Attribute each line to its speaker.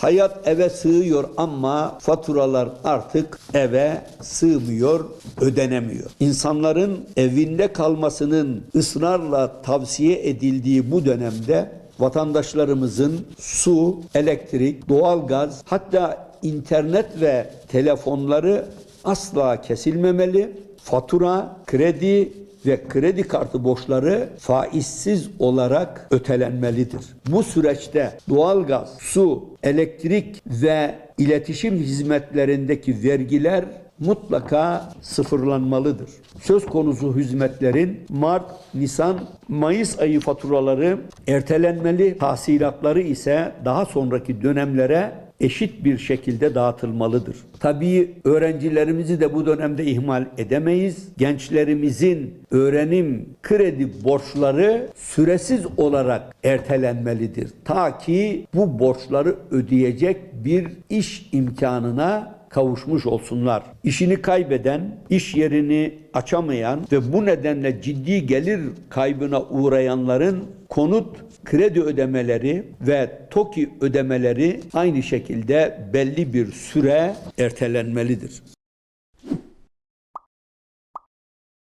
Speaker 1: Hayat eve sığıyor ama faturalar artık eve sığmıyor, ödenemiyor. İnsanların evinde kalmasının ısrarla tavsiye edildiği bu dönemde vatandaşlarımızın su, elektrik, doğalgaz hatta internet ve telefonları asla kesilmemeli. Fatura, kredi ve kredi kartı borçları faizsiz olarak ötelenmelidir. Bu süreçte doğalgaz, su, elektrik ve iletişim hizmetlerindeki vergiler mutlaka sıfırlanmalıdır. Söz konusu hizmetlerin Mart, Nisan, Mayıs ayı faturaları ertelenmeli, tahsilatları ise daha sonraki dönemlere eşit bir şekilde dağıtılmalıdır. Tabii öğrencilerimizi de bu dönemde ihmal edemeyiz. Gençlerimizin öğrenim kredi borçları süresiz olarak ertelenmelidir. Ta ki bu borçları ödeyecek bir iş imkanına kavuşmuş olsunlar. İşini kaybeden, iş yerini açamayan ve bu nedenle ciddi gelir kaybına uğrayanların konut kredi ödemeleri ve TOKİ ödemeleri aynı şekilde belli bir süre ertelenmelidir.